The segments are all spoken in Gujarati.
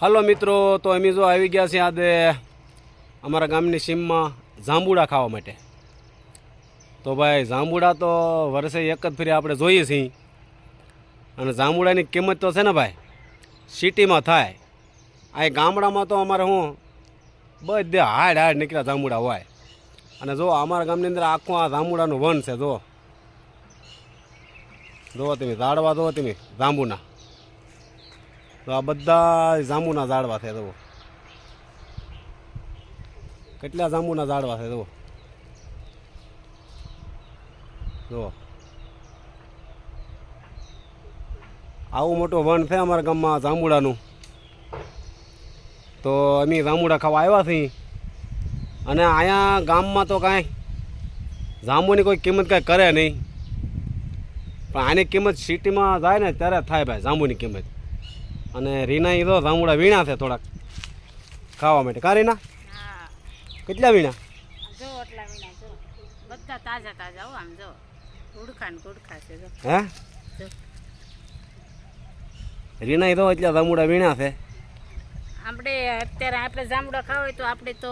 હાલો મિત્રો, તો અમે જો આવી ગયા છીએ આજે અમારા ગામની સીમમાં જાંબુડા ખાવા માટે. તો ભાઈ, જાંબુડા તો વર્ષે એક જ ફરી આપણે જોઈએ છીએ. અને જાંબુડાની કિંમત તો છે ને ભાઈ, સિટીમાં થાય. આ ગામડામાં તો અમારે શું બધે હાડ હાડ નીકળ્યા જાંબુડા હોય. અને જો અમારા ગામની અંદર આખું આ જાંબુડાનું વન છે, જો. જુઓ તમે ઝાડવા જુઓ તમે જાંબુના. તો આ બધા જાંબુના ઝાડવા છે, જુઓ. કેટલા જાંબુના ઝાડવા છે, જુઓ. જુઓ. આવું મોટું વન છે અમારા ગામમાં જાંબુડાનું. તો અમે જાંબુડા ખાવા આવ્યા છીએ. અને અહીંયા ગામમાં તો કાંઈ જાંબુની કોઈ કિંમત કાંઈ કરે નહીં. પણ આની કિંમત સિટીમાં જાય ને ત્યારે થાય ભાઈ, જાંબુની કિંમત. અને રીના એ તો જાંબુડા વીણા છે થોડાક. ખાવા માટે. કા રીના? કેટલા વીણા? જો એટલા વીણા જો. બધા તાજા તાજા હો આમ જો. ગુડખા ને ગુડખા છે જો. હે. રીના એ તો એટલા જાંબુડા વીણા છે. આપણે અત્યારે આપણે જાંબુડા ખાવા હોય તો આપણે તો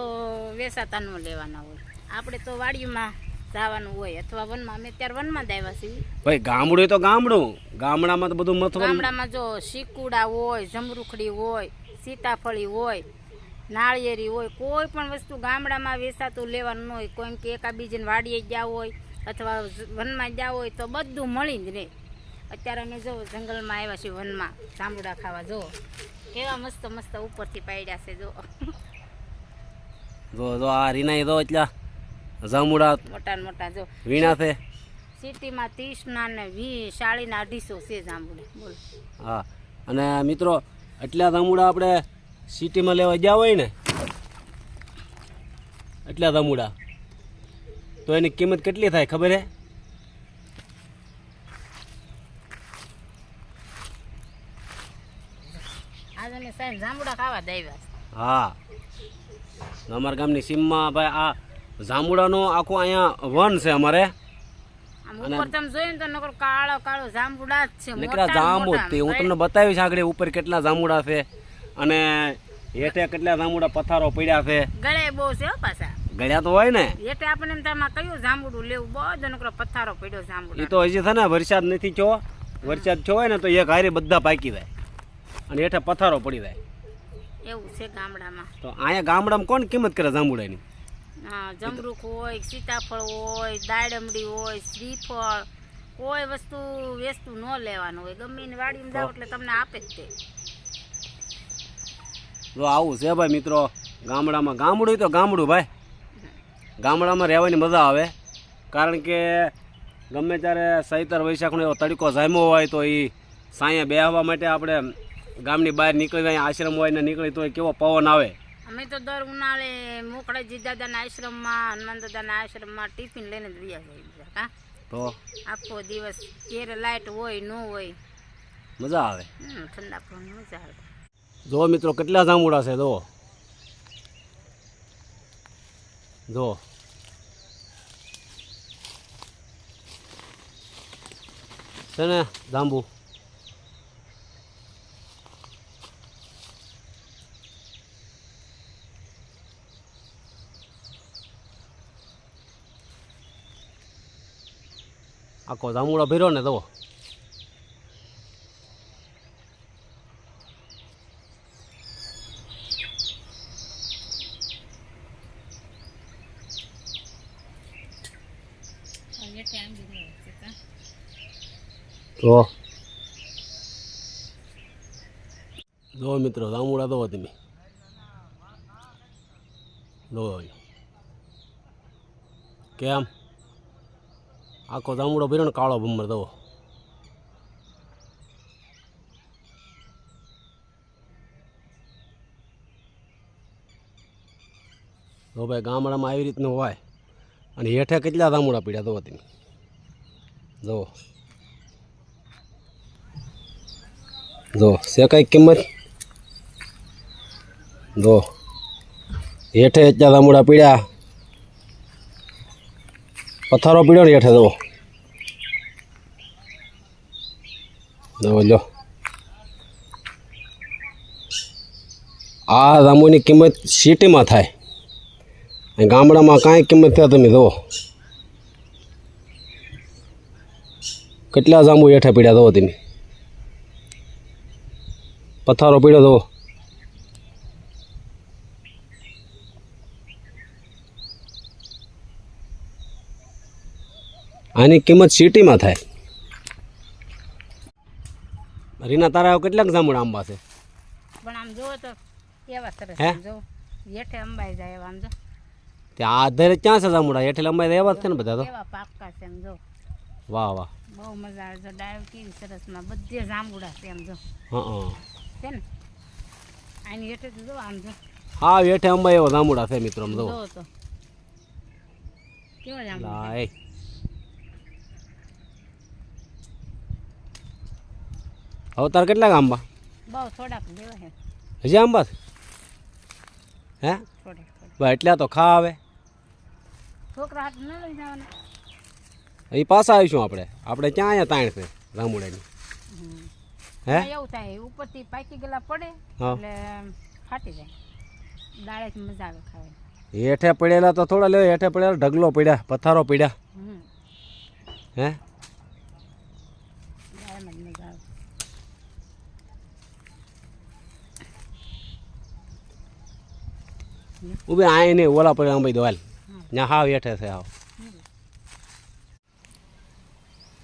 વેસાતા ન લેવાના હોય. આપણે તો વાડીમાં જવાનું હોય અથવા વનમાં અમે અત્યારે વનમાં જ આવ્યા છીએ. ભાઈ ગામડું તો ગામડું. ગામડામાં તો બધું મથવાનું ગામડામાં જો શીકુડા હોય જમરૂખડી હોય સીતાફળી હોય નાળિયેરી હોય કોઈ પણ વસ્તુ ગામડામાં વેસાતું લેવાનું હોય. કોઈ કે એકા બીજાને વાડીએ ગયા હોય અથવા વનમાં ગયા હોય તો બધું મળી જ રહે. અત્યારે અમે જો જંગલમાં આવ્યા છીએ વનમાં જાંબુડા ખાવા જો. કેવા મસ્ત મસ્ત ઉપરથી પાડ્યા છે જો. જો જો આ રીના તો એટલા જાંબુડા મોટા ને મોટા જો. વીણા છે. સિટીમાં ત્રીસના ને વીસ ચાળીના અઢીસો છે જામુડા બોલો. હા. અને મિત્રો એટલા જામુડા આપણે સિટીમાં લેવા ગયા હોય ને એટલા જામુડા તો એની કિંમત કેટલી થાય ખબર હે? જાંબુડા ખાવા જ હા. અમારા ગામની સીમમાં ભાઈ આ જાંબુડાનો આખો અહીંયા વન છે અમારે. જાંબુડા છે હું તમને બતાવીશ આગળ ઉપર કેટલા જાંબુડા છે અને હેઠે કેટલા જાંબુડા પથારો પડ્યા છે. ગળે બહુ છે હો પાછા. ગળ્યા તો હોય ને? એટલે આપણે એમ આમાં કયું જાંબુડું લેવું? બધો નકરો પથારો પડ્યો એ તો હજી છે ને વરસાદ નથી થયો. વરસાદ થયો હોય ને તો એક હારી બધા પાકી જાય. અને હેઠે પથારો પડી જાય. એવું છે ગામડામાં. તો અહીંયા ગામડામાં કોણ કિંમત કરે જાંબુડાની? હા જમરૂખ હોય, સીતાફળ હોય, દાડમડી હોય, શ્રીફળ, કોઈ વસ્તુ વેસ્તું ન લેવાનું હોય. ગમે એની વાડીમાં જાવ એટલે તમને આપે જ તે. જો આવું છે ભાઈ મિત્રો. ગામડામાં ગામડું તો ગામડું ભાઈ. ગામડામાં રહેવાની મજા આવે. કારણ કે ગમે ત્યારે સૈતર વૈશાખનો એવો તડકો જામ્યો હોય તો એ સાંયા બેહવા માટે આપણે ગામની બહાર નીકળી જાય આશ્રમ હોય ને નીકળી તો કેવો પવન આવે. અમે તો દર ઉનાળે મોકળાજી દાદાના આશ્રમમાં હનુમાન દાદાના આશ્રમમાં ટિફિન લઈને રહ્યા જઈએ હા? તો? આખો દિવસ ઘેરે લાઇટ હોય ન હોય. મજા આવે? ઠંડા પવન મજા આવે. જો મિત્રો કેટલા જાંબુડા છે જો જો છે ને જાંબુ? આખો જાંબુડો ભર્યો ને તો તો જો મિત્રો જાંબુડા દો તમે દો કેમ આખો જાંબુડો ભર્યો ને કાળો ભમર દો તો ભાઈ ગામડામાં આવી રીતનું હોય, અને હેઠે કેટલા જાંબુડા પીડ્યા તો તમે? જુઓ જો, છે કઈ કિંમત? જો. હેઠે એટલા જાંબુડા પીડ્યા પથારો પીડ્યો ને હેઠે જુઓ. જો લો આ જાંબુની કિંમત સિટીમાં થાય. અને ગામડામાં કાંઈ કિંમત થાય તમે જુઓ. કેટલા જાંબુ હેઠા પીડ્યા જુઓ તમે. પથારો પીડ્યો જુઓ. આની કિંમત સિટીમાં થાય. રીના તારા કેટલાક જામુડા આંબા છે? પણ આમ જોવો તો એવા સરસ? જો હેઠે અંબાઈ જાય એવા આમ જો. ત્યાં આધારે ક્યાં છે જામુડા હેઠે લંબાઈ એવા છે ને બધા તો? કેવા પાકા છે એમ જો. વાહ વાહ. બહુ મજા આવે જો ડાયો કેવી સરસમાં બધે જાંબુડા છે એમ જો. હા હા. છે ને? આની હેઠે તો જો આમ જો. હા હેઠે અંબાઈ એવા જાંબુડા છે મિત્રો આમ જો. તો. કેવા જાંબુ હવે તાર કેટલા આંબા બહુ થોડાક લેવા હે હજી આંબા હે? બા એટલા તો ખા આવે છોકરા હાથ ન લઈ જવાના. એ પાછા આવીશું આપણે. આપણે ક્યાં અહીંયા તાણ છે રામુડાની? હે? એવું થાય. ઉપરથી પાકી ગયેલા પડે. એટલે ફાટી જાય. દાળે જ મજા આવે ખાવાની. હેઠે પડેલા તો થોડા લેવા હેઠે પડેલા ઢગલો પડ્યા પથારો પડ્યા. હે દાળેમાં જ મજા આવે ઉભે આ નહીં, ઓલા પડે અંબાઈ દો હાલ. ત્યાં હાવ હેઠે છે હાવ.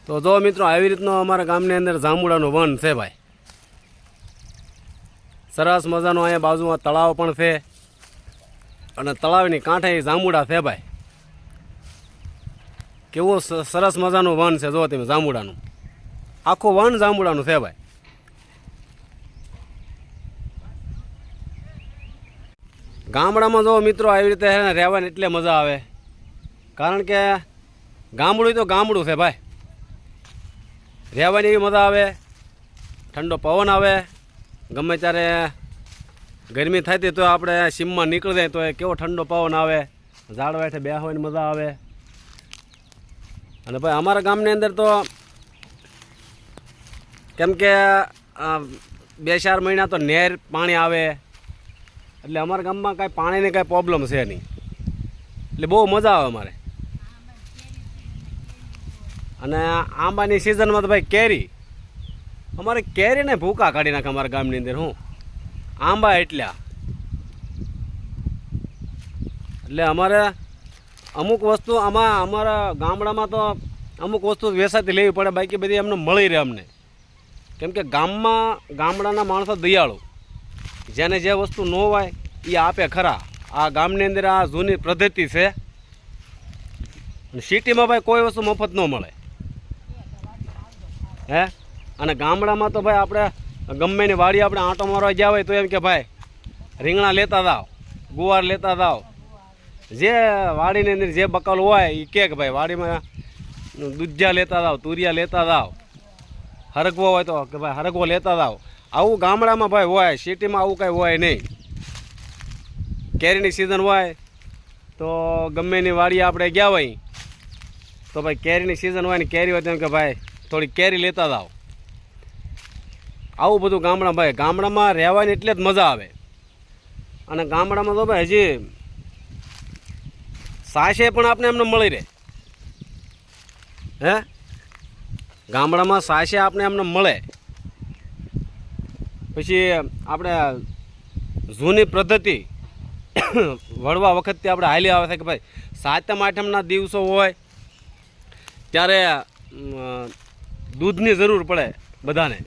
તો જો મિત્રો, આવી રીતનો અમારા ગામની અંદર જાંબુડાનું વન છે ભાઈ. સરસ મજાનો અહીંયા બાજુમાં તળાવ પણ છે. અને તળાવની કાંઠે જાંબુડા છે ભાઈ. કેવું સરસ મજાનું વન છે, જો તમે જાંબુડાનું. આખું વન જાંબુડાનું છે ભાઈ. ગામડામાં જો મિત્રો આવી રીતે રહેવાની એટલે મજા આવે. કારણ કે ગામડું તો ગામડું છે ભાઈ. રહેવાની એવી મજા આવે, ઠંડો પવન આવે, ગમે ત્યારે ગરમી થતી તો આપણે સીમમાં નીકળી જાય તો એ કેવો ઠંડો પવન આવે ઝાડવા હેઠે બેસવાની મજા આવે. અને ભાઈ અમારા ગામની અંદર તો કેમ કે બે ચાર મહિના તો નેર પાણી આવે એટલે અમારા ગામમાં કાંઈ પાણીની કાંઈ પ્રોબ્લેમ છે નહીં. એટલે બહુ મજા આવે અમારે. અને આંબાની સિઝનમાં તો ભાઈ કેરી. અમારે કેરીને ભૂકા કાઢી નાખે અમારા ગામની અંદર, હું. આંબા એટલા. એટલે અમારે અમુક વસ્તુ આમાં અમારા ગામડામાં તો અમુક વસ્તુ વેસાતી લેવી પડે, બાકી બધી અમને મળી રહે અમને. કેમ કે ગામમાં ગામડાના માણસો દયાળુ. જેને જે વસ્તુ ન હોય, એ આપે ખરા. આ ગામની અંદર આ જૂની પદ્ધતિ છે. સિટીમાં ભાઈ કોઈ વસ્તુ મફત ન મળે. હે? અને ગામડામાં તો ભાઈ આપણે ગમે એની વાડી આપણે આંટો મારવા ગયા હોય તો એમ કે ભાઈ, રીંગણા લેતા જાઓ, ગુવાર લેતા જાઓ. જે વાડીની અંદર જે બકલ હોય એ કે ભાઈ વાડીમાં દૂધિયા લેતા જાઓ, તુરિયા લેતા જાઓ. હરગવો હોય તો કે ભાઈ હરગવો લેતા જાઓ. આવું ગામડામાં ભાઈ હોય સિટીમાં આવું કાંઈ હોય નહીં. કેરીની સિઝન હોય, તો ગમે એની વાડી આપણે ગયા હોય, તો ભાઈ કેરીની સિઝન હોય ને કેરી હોય તેમ કે ભાઈ થોડી કેરી લેતા જાઓ. આવું બધું ગામડા ભાઈ, ગામડામાં રહેવાની એટલે જ મજા આવે. અને ગામડામાં તો ભાઈ હજી સાસે પણ આપણે એમને મળી રહે. હે? ગામડામાં સાસે આપણે એમને મળે. પછી આપણે જૂની પદ્ધતિ વળવા વખતથી આપણે હાલી આવે છે કે ભાઈ સાતમ, આઠમના દિવસો હોય ત્યારે દૂધની જરૂર પડે બધાને.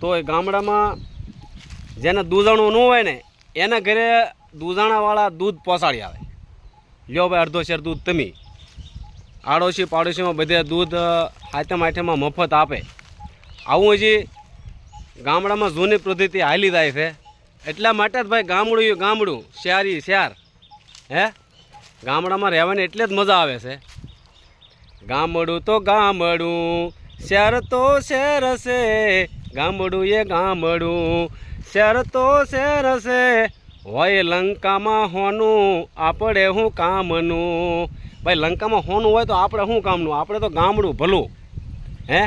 તો એ ગામડામાં જેને દૂધાણું ન હોય ને, એના ઘરે દૂધાણાવાળા દૂધ પહોંચાડી આવે. લ્યો ભાઈ અડધો શેર દૂધ તમે. આડોશી પાડોશીમાં બધે દૂધ આઠમ આઠમમાં મફત આપે. આવું હજી ગામડામાં જૂની પ્રવૃત્તિ હાલી જાય છે. એટલા માટે જ ભાઈ ગામડું ગામડું, શહેરી શહેર. હે? ગામડામાં રહેવાની એટલે જ મજા આવે છે. ગામડું તો ગામડું, શહેર તો શહેર છે. ગામડું એ ગામડું, શહેર તો શહેર છે. હોય લંકામાં હોનું, આપણે શું કામનું. ભાઈ, લંકામાં હોનું હોય તો આપણે શું કામનું? આપણે તો ગામડું ભલું. હે?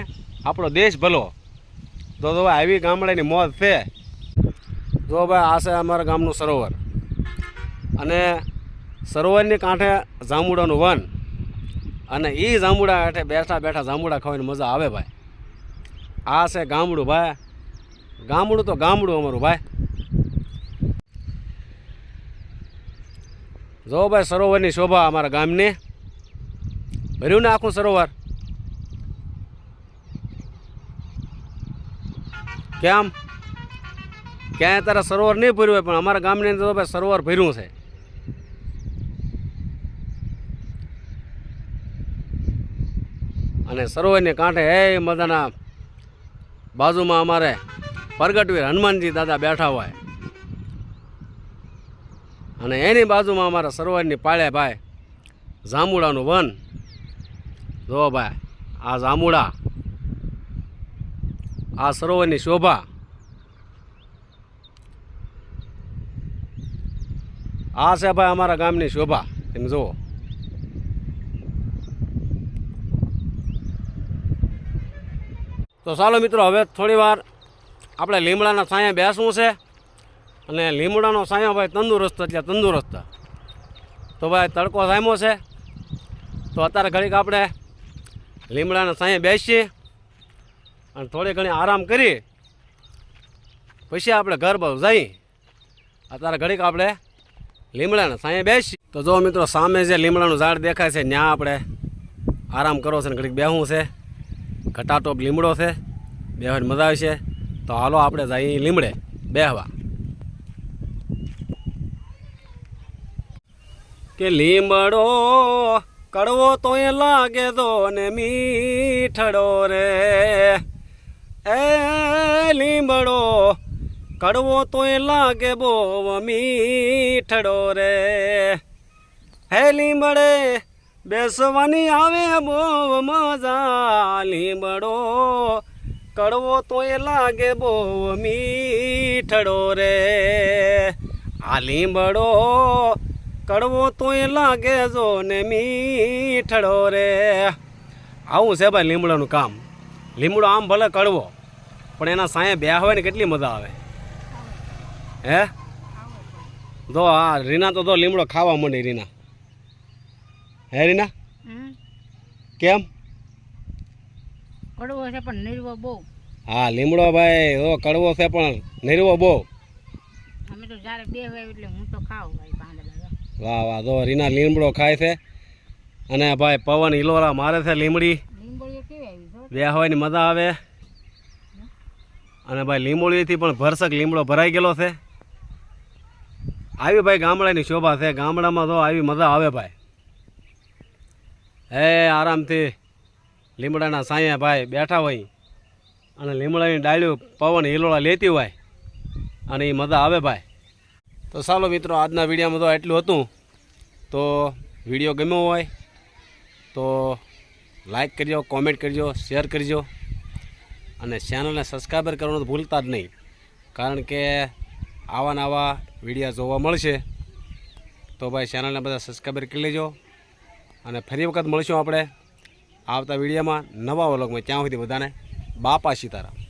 આપણો દેશ ભલો. તો તો આવી ગામડાની મોજ છે. જો ભાઈ આ છે અમારા ગામનું સરોવર. અને સરોવરની કાંઠે જાંબુડાનું વન. અને એ જાંબુડા કાંઠે બેઠા બેઠા જાંબુડા ખાવાની મજા આવે ભાઈ. આ છે ગામડું ભાઈ. ગામડું તો ગામડું અમારું ભાઈ. જો ભાઈ સરોવરની શોભા અમારા ગામની. ભર્યું ને આખું સરોવર? કેમ? ક્યાંય અત્યારે સરોવર નહીં ભર્યું હોય, પણ અમારા ગામની અંદર તો ભાઈ સરોવર ભર્યું છે. અને સરોવરની કાંઠે, હે મજાના, બાજુમાં અમારે પ્રગટવીર હનુમાનજી દાદા બેઠા હોય. અને એની બાજુમાં અમારા સરોવરની પાળે ભાઈ, જાંબુડાનું વન. જો ભાઈ, આ જાંબુડા આ સરોવરની શોભા. આ છે ભાઈ અમારા ગામની શોભા. એમ જુઓ. તો ચાલો મિત્રો, હવે થોડી વાર આપણે લીમડાના સાયા બેસવું છે. અને લીમડાનો સાયા ભાઈ તંદુરસ્ત, એટલે તંદુરસ્ત. તો ભાઈ તડકો સામ્યો છે. તો અત્યારે ઘડીક આપણે લીમડાના સાયા બેસીએ. અને થોડી ઘણી આરામ કરી, પછી આપણે ઘર બહુ જઈ, અત્યારે ઘડીક આપણે લીમડાના સાંજે બેસી. તો જો મિત્રો, સામે જે લીમડાનું ઝાડ દેખાય છે ત્યાં આપણે આરામ કરો છે ને ઘડીક બેહવું છે. ઘટાટોપ લીમડો છે. બેહવાની મજા આવશે તો હાલો આપણે જઈએ લીમડે બેહવા. કે લીમડો કડવો તોય લાગે તો ને મીઠડો રે. એ લીમડો, કડવો તોય લાગે બો મીઠડો રે. હે લીમડે, બેસવાની આવે બો મજા. લીમડો, કડવો તોય લાગે બો મીઠડો રે. આ લીમડો, કડવો તોય લાગે જો ને મીઠડો રે. આવું છે ભાઈ લીમડાનું કામ. લીમડો આમ ભલે કડવો પણ એના સાંયે ને કેટલી મજા આવે. હે? જો હા રીના તો તો લીમડો ખાવા માંડી રીના. હે રીના? કેમ? કડવો છે પણ નિર્વો બહુ. હા લીમડો ભાઈ ઓ કડવો છે પણ નિરવો બહુ. અમે તો જ્યારે બે હોય એટલે હું તો ખાઉં ભાઈ પાંદડા વાહ વાહ તો રીના લીમડો ખાય છે. અને ભાઈ પવન હિલોરા મારે છે લીમડી. લીંબોળીઓ હોય આવી મજા આવે. અને ભાઈ લીંબોળીથી પણ ભરસક લીમડો ભરાઈ ગયેલો છે. આવી ભાઈ ગામડાની શોભા છે. ગામડામાં તો આવી મજા આવે ભાઈ. હે, આરામથી લીમડાના સાયા ભાઈ બેઠા હોય. અને લીમડાની ડાળીઓ પવન હિલોળા લેતી હોય. અને એ મજા આવે ભાઈ. તો ચાલો મિત્રો, આજના વિડીયોમાં તો એટલું હતું. તો વીડિયો ગમ્યો હોય તો લાઈક કરજો કોમેન્ટ કરજો શેર કરજો. અને ચેનલને સબસ્ક્રાઈબર કરવાનું તો ભૂલતા જ નહીં. કારણ કે આવા નવા વિડીયા જોવા મળશે. તો ભાઈ ચેનલને બધા સબસ્ક્રાઈબર કરી લેજો. અને ફરી વખત મળશું આપણે આવતા વિડીયામાં નવા વલોગમાં ત્યાં સુધી બધાને બાપા સીતારામ.